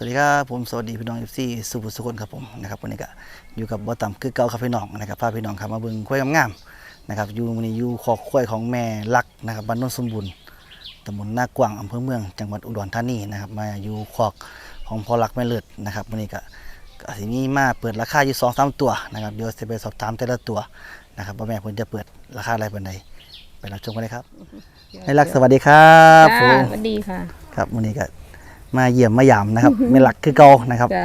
สวัสดีครับผมสวัสดีพี่น้องเอฟซีสุภุสุคนครับผมนะครับวันนี้ก็อยู่กับบ่ต่ำคือเก่าครับพี่น้องนะครับพาพี่น้องครับมาเบิ่งควายงามๆนะครับอยู่มื้อนี้อยู่คอกควายของแม่ลักนะครับบ้านโนนสมบูรณ์ตำบลนากว้างอำเภอเมืองจังหวัดอุดรธานีนะครับมาอยู่คอกของพ่อลักแม่เลิศนะครับวันนี้ก็ก็สิมีมาเปิดราคาอยู่สองสามตัวนะครับเดี๋ยวจะไปสอบถามแต่ละตัวนะครับว่าแม่เพิ่นจะเปิดราคาอะไรปานใดไปรับชมกันเลยครับแม่ลักสวัสดีครับผจ้ามสวัสดีค่ะ ครับวันนี้ก็ มาเยี่ยมมายามนะครับไม่หลักคือเก่านะครับจ้า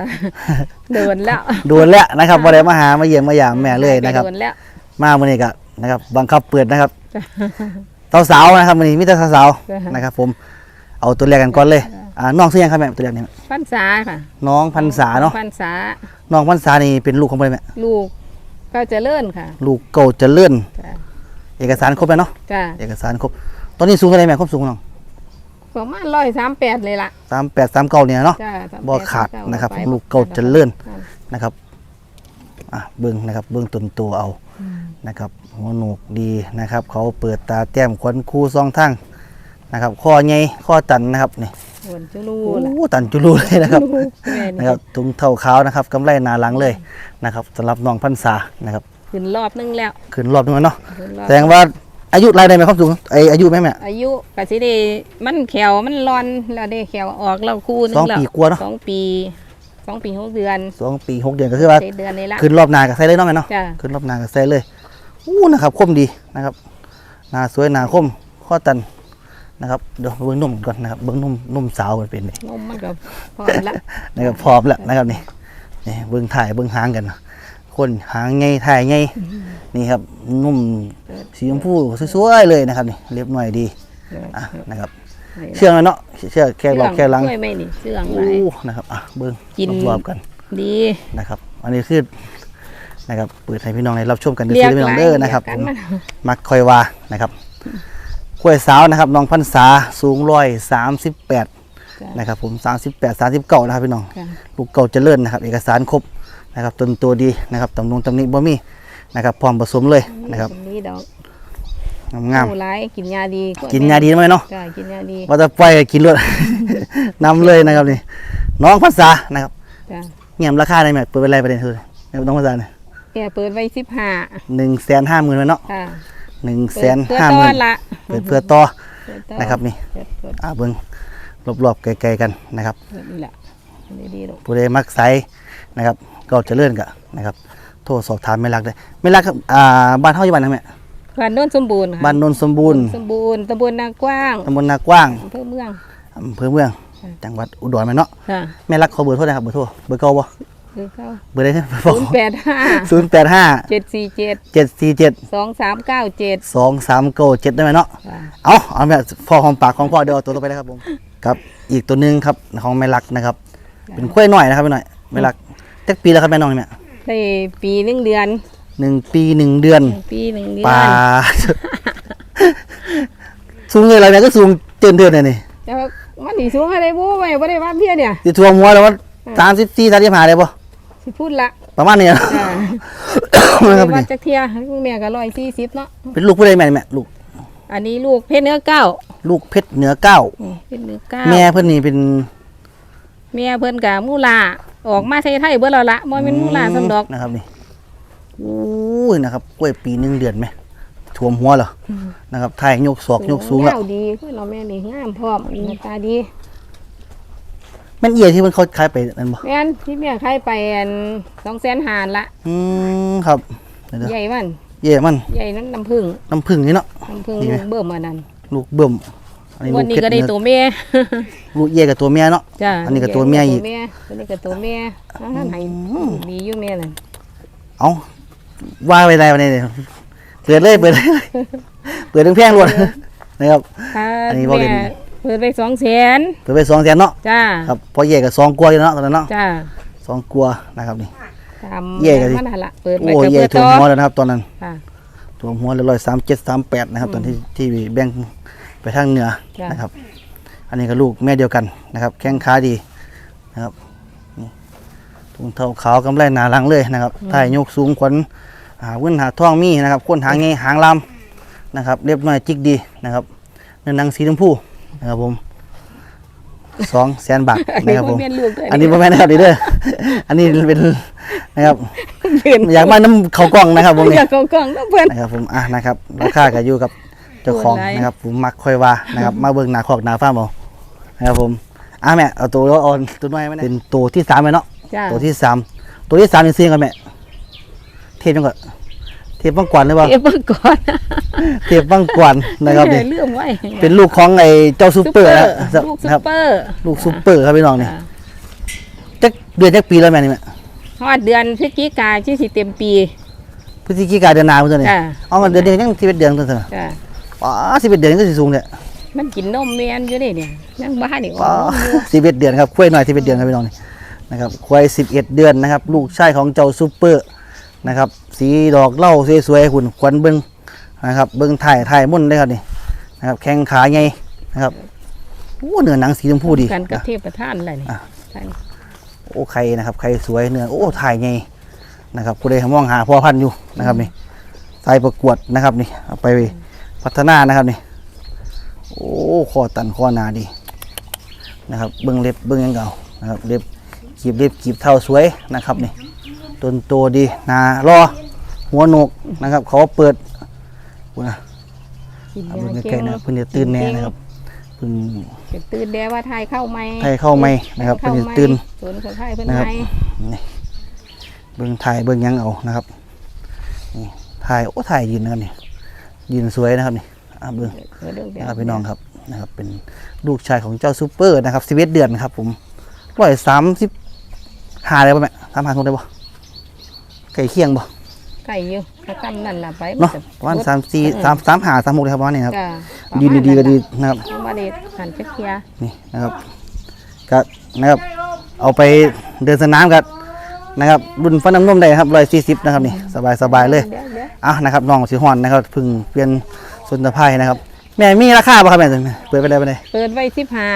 เดินแล้วด่วนแล้วนะครับบ่ได้มาหามาเยี่ยมมายามแม่เลยนะครับ เดินแล้ว มาวันนี้ก็นะครับบังคับเปิดนะครับสาวๆนะครับวันนี้มีแต่สาวจ้ะ ๆนะครับ ผมเอาตัวแรกกันก่อนเลยอ่าน้องซื้อยังครับแม่ตัวแรกนี่พันษาค่ะน้องพันษาเนาะพันษาน้องพันษานี่เป็นลูกของใครแม่ลูกก็เจะเลื่อนค่ะลูกเก่าเจะเลื่อนจ้าเอกสารครบแล้วเนาะจ้าเอกสารครบตอนนี้สูงเท่าไหร่แม่ความสูงของน้อง ประมาณร้อยสามแปดเลยล่ะสามแปดสามเก้าเนี่ยเนาะจ้า38บ่ขาด39นะครับไปลูกเก่าเจริญค่ะนะครับอะเบิ้งนะครับเบิ้งต้นตัวเอานะครับหัวโหนกดีนะครับ เขาเปิดตาแต้มขวัญคู่ซองทั้งนะครับข้อใหญ่ข้อตันนะครับนี่หวนจุลูโอ้ล่ะตันจุลูเลยนะครับ แม่นะครับถุงเท่าขาวนะครับกำไรหนาหลังเลยนะครับสำหรับน้องพันษานะครับ ขึ้นรอบนึงแล้ว ขึ้นรอบนึงแล้วเนาะขึ้นรอบ แสดงว่า อายุรายได้ไหมครับสูงไออายุไหมแม่ อายุกะสิได้มันแขวมันร้อนแล้วได้แขวออกแล้วคู่นึงสองแล้วปีกว่าเนาะสองปีสองปีหกเดือนสองปีหกเดือนก็คือว่า เจ็ดเดือนนี่ละ ขึ้นรอบหนากับไซเลยเนาะแม่เนาะจ้าขึ้นรอบหนากับไซเลยอู้นะครับคมดีนะครับหนาสวยหนาคมข้อตันนะครับเดี๋ยวเบิ้งนุ่มก่อนนะครับเบิ้งนุ่มนุ่มสาวมันเป็นไงนมมันก็พอละนะครับพร้อมแล้วนะครับนี่นี่เบื้องถ่ายเบื้องหางกันนะ คนหางไงถ่ายไงนี่ครับนุ่มสีชมพูสวยๆเลยนะครับนี่เรียบหน่อยดีอะนะครับ เชื่องแล้วเนาะเชื่องแค่หลอกแค่หลังช่วยไหม่นี่เชื่องไรอู้นะครับอะเบิ้งกินรอบๆกันดีนะครับ อันนี้คือนะครับเปิดให้พี่น้องได้รับชมกันดูเรียซีกรีส์พี่น้องเด้อนะครับเรียกผมกันมันมักคอยวานะครับกล้วยสาวนะครับน้องพันษาสูงร้อยสามสิบแปดจ้ะ นะครับผมสามสิบแปดสามสิบเก้านะครับพี่น้องจ้ะลูกเก่าเจริญนะครับ เอกสารครบนะครับต้นตัวดีนะครับตำนงตำหนิบ่มีนะครับพร้อมผสมเลยนะครับกินี่ดอกงามหมูร้ายกินยาดีๆกินยาดีไหมเนาะจ้ากินยาดีว่าจะปล่อยให้กินรวดนำเลยนะครับนี่น้องภาษานะครับจ้าเงียบราคาได้ไหมเปิดเป็นไรประเด็นคือน้องภาษาเนี่ยแกเปิดไว้สิบห้าหนึ่งแสนห้าหมื่นเนาะจ้าหนึ่งแสเปิดนเพื่อห้าหต้อมื่นนละเปิดเพื่อต่อเปิดต้อนะครับนี่เปิดเปิดอ่าเบิ้ง รอบๆไกลๆกันนะครับเปิดนี่แหละดีดีๆลูกผู้ใดมักไซนะครับ ก็เจริญกะนะครับ โทรสอบถามไม่รักได้ไม่รักครับอ่าบ้านเฮาอยู่บ้านไหนแม่บ้านโน้นสมบูรณ์ค่ะบ้านโนนสมบูรณ์สมบูรณ์ตำบลนากว้างตำบลนากว้างอำเภอเมืองอำเภอเมือง จังหวัดอุดรไหมเนาะจ้าแม่รักขอเบอร์โทรนะครับเบอร์โทรเบอร์เก่าบ่ คือเข้าเบอร์ใดเนี่ยศูนย์แปดห้าศูนย์แปดห้าเจ็ดสี่เจ็ดเจ็ดสี่เจ็ดสองสามเก้าเจ็ดสองสามเก้าเจ็ดได้ไหมเนาะจ้าเอาเอาแบบพอของปากของพ่อเดี๋ยวเอาตัวต่อไปนะครับผมครับ อีกตัวหนึงครับของแม่รักนะครับ เป็นกล้วยหน่อยนะครับแม่หน่อยแม่รักจักปีแล้วครับแม่น้องเนี่ยได้ปีหนึ่งเดือนหนึ่งปีหนึ่งเดือนปีหนึ่งเดือปลานสูงเลยอะไรเนี่ยก็สูงเตือนเตือนเลยนี่แต่ว่ามันถีสูงอะไรบู๊ไปบ่ได้ว่าเพี้ยเนี่ยที่ทัวหัวแล้วว่าสามสิบสี่สามสิบห้าเลยปะ สิพูดละประมาณนี้นะจ้านะครับวัดนี่จักเทียคุณแม่ก็ร้อยสี่สิบเนาะเป็นลูกผู้ใดแม่นี่แม่ลูก อันนี้ลูกเพชรเนื้อเก้าลูกเพชรเหนือเก้านี่เพชรเนื้อเก้าแม่เพื่อนนี่เป็น แม่เพิ่นกับมูลาออกมาไทยไทยเบิ่แล้วละบ่แม่นมูลาสำดอกนะครับนี่อู้ยนะครับกล้วยปีหนึ่งเดือนไหมท่วมหัวเหรอนะครับถ่ายยกศอกยกสูงแล้วยาวดีคือเราแม่นี่งามพร้อมหน้าตาดีแม่นเอียที่มันเขาคล้ายไปนั่นบ่แม่นที่แม่ใครไปอัน200,000หารละอืมครับเดี๋ยวใหญ่มันๆเย่มันใหญ่นั้นน้ำผึ้งน้ำผึ้งนี่เนาะ น้ำผึ้งนี่ไหม เบิ่มอันนั้นลูกเบิ่มอันนี้ลูวันกนี้เพชก็รได้เนื้อตัวแม่ ลูกเย่กับตัวเมียเนาะ จ้าอันนี้ก็ตัวแม่อีกตัวแม่ตัวนี้ก็ตัวแม่อาหารให้ดีอยู่แม่นั่นเอาว่าไปได้วันนี้เนี่ยเปิดเลยเปิดเลย เปิดถึงแพงล้วนนะครับค่ะอันนี้บ่เล่น แม่ เปิดไป200,000เปิดไปสองแสนเนาะจ้าครับพอเย่กับสองกลัวอยู่เนาะตอนนั้นเนาะจ้าสองกลัวนะครับนี่ตามเย่ก็ดิมันหั่นละเปิดไปโอ้ก็เย่เปิดถ่วต่มอหัวแล้วนะครับตอนนั้นค่ะถ่วมหัวเลยร้อยสามเจ็ดสามแปดนะครับ ตอนที่ที่แบ่งไปทางเหนือจ้ะนะครับ อันนี้ก็ลูกแม่เดียวกันนะครับ แข้งขาดีนะครับนี่ถุงเท้าขาวกำไรหนาหลังเลยนะครับถ่ายยกสูงขวัญหาเงินหาทองมีนะครับก้นหางไงหางลำนะครับ เรียบน้อยจิกดีนะครับเนื้อหนังสีชมพู นะครับผมสองแสนบาทอันนะนี้ครับผบ่มแม่นลูกเด้ออันนี้บ่แม่นนะครับดีเด้ออันนี้เป็นนะครับเป็นอยากมาน้ำเขากล้องนะครับผมนี่อยากเอากล้องต้องเพิ่นนะครับผมอะนะครับราคาก็อยู่กับเจ้าของตัวไหนนะครับผมมักค่อยว่านะครับมาเบิ่งหน้าคอกหน้าฟาร์มเอานะครับผมอะแม่เอาตัวอ่อนตัวน้อยมาเนี่ยเป็นตัวที่สามเลยเนาะจ้าตัวที่สามตัวที่สามนี่ซื้อกันแม่เทียบยังก่อนเทียบบังกวนหรือเปล่าเก็บเบิ่งก่อนเทียบบังกวนนะครับนี่เลื่อมไว้เป็นลูกของไอ้เจ้าซูเปอร์นะลูกซุครับปเปอร์ลูกซูเปอร์ครับพี่น้องนี่อ่าจักเดือนจักปีแล้วแม่นี่แม่ฮอดเดือนพฤศจิกาที่สิเต็มปีพฤศจิกาเดือนหนาเพิ่นตัวนี้จ้าอ๋อมันเดือนเดียวยัง11เดือนเพิ่นตัวน่ะจ้าอ๋อ11เดือนก็สิสูงเนี่ยมันกินนมแม่นอยู่นี่เนี่ยยังบ้านี่อ๋อ๋ออ11เดือนครับควายหน่อย11เดือนครับพี่น้องนี่นะครับควาย11 เดือนนะครับ ลูกชายของเจ้าซูเปอร์ นะครับ สีดอกเหล้าสวยๆหุ่นควันเบิ่งนะครับ เบิ่งถ่ายถ่ายมุ่นเลยครับนี่นะครับ แข้งขาใหญ่นะครับโอ้เนื้อหนังสีชมพูดีกันกับเทพประธานอะไรนี่อะใช่โอ้ไข่นะครับไข่สวยเนื้อโอ้ถ่ายไงนะครับผู้ใดมองหาพ่อพันธุ์อยู่นะครับนี่ใส่ประกวดนะครับนี่เอาไปพัฒนานะครับนี่โอ้ข้อตันข้อหนาดีนะครับ เบิ้งเล็บเบิ้งหยังเก่านะครับเล็บกีบเล็บกีบเท่าสวยนะครับนี่ ต้นโตดีหนารอหัวโหนกนะครับ เขาเปิดพูดนะกินเอายาเบิ่งเก่ใกล้งๆนะเพิ่นจะตื่นแน่นะครับเพิ่นจะตื่นแดว่าทายเข้าไหมไทยเข้าไหมนะครับเข้าเพิ่นไหมจะตื่นสวนคนไทยเพิ่นนะครับไหมนี่เบิ้งถ่ายเบิ้งหยังเอานะครับนี่ถ่ายโอ้ถ่ายยืนนะครับนี่ยืนสวยนะครับนี่อะเบิ้งเออเดี๋ยวเดี๋ยวนะครับพี่น้องครับนะครับ เป็นลูกชายของเจ้าซูเปอร์นะครับสิบเอ็ดเดือนครับ ผมร้อยสามสิบห้าได้ป่ะแม่สามห้าทุกได้ป่ะ ไก่เคียงป่ะไก่อยู่กระกันนั่นล่ะไปเนาะประมาณสามสี่สามสามห้าสามหกเลยครับประมาณนี้ครับจ้ะยืนดีๆก็ดีนะครับประมาณนี้หันจักเทียนี่นะครับก็นะครับ เอาไปเดินสนามกันนะครับรุ่นฟันน้ำนมได้ครับร้อยสี่สิบนะครับนี่สบายสบายๆเลยดี๋วดี๋วอะนะครับน้องสีหอนนะครับเพึ่งเปลี่ยนสุนทรภัยนะครับ แม่มีราคาป่ะครับแม่เปิดไปได้ไปได้เปิดไว้สิบห้า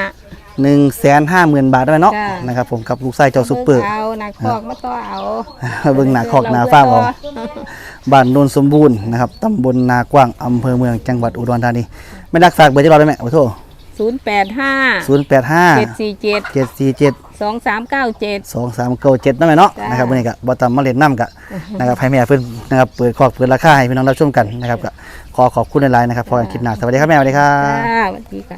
หนึ่งแสนห้าหมื่นบาทได้ไหมเนาะจ้ะ นะครับผมกับลูกไส้เจ้าซุปเปอร์ เอาหนักคอกมาต่อเอาเบิ่งหน้าคอกหน้าฟ้าร์มเอา บ้านโนนสมบูรณ์นะครับตำบลนากว้างอำเภอเมืองจังหวัดอุดรธานีไม่รักฝากเบอร์ที่เราได้ไหมขอโทษศูนย์แปดห้าศูนย์แปดห้าเจ็ดสี่เจ็ดเจ็ดสี่เจ็ด สองสามเก้าเจ็ด สองสามเก้าเจ็ดนั่นไหมเนาะจ้ะนะครับวันนี้ก็บอตามมาเล่นน้ำกะนะครับให้แม่เพื่อนนะครับเปิดคอกเปิดราคาให้พี่น้องรับชมกันนะครับก็ขอขอบคุณในไลน์นะครับพอกันคลิปหน้าสวัสดีครับแม่สวัสดีครับ จ้าสวัสดีค่ะ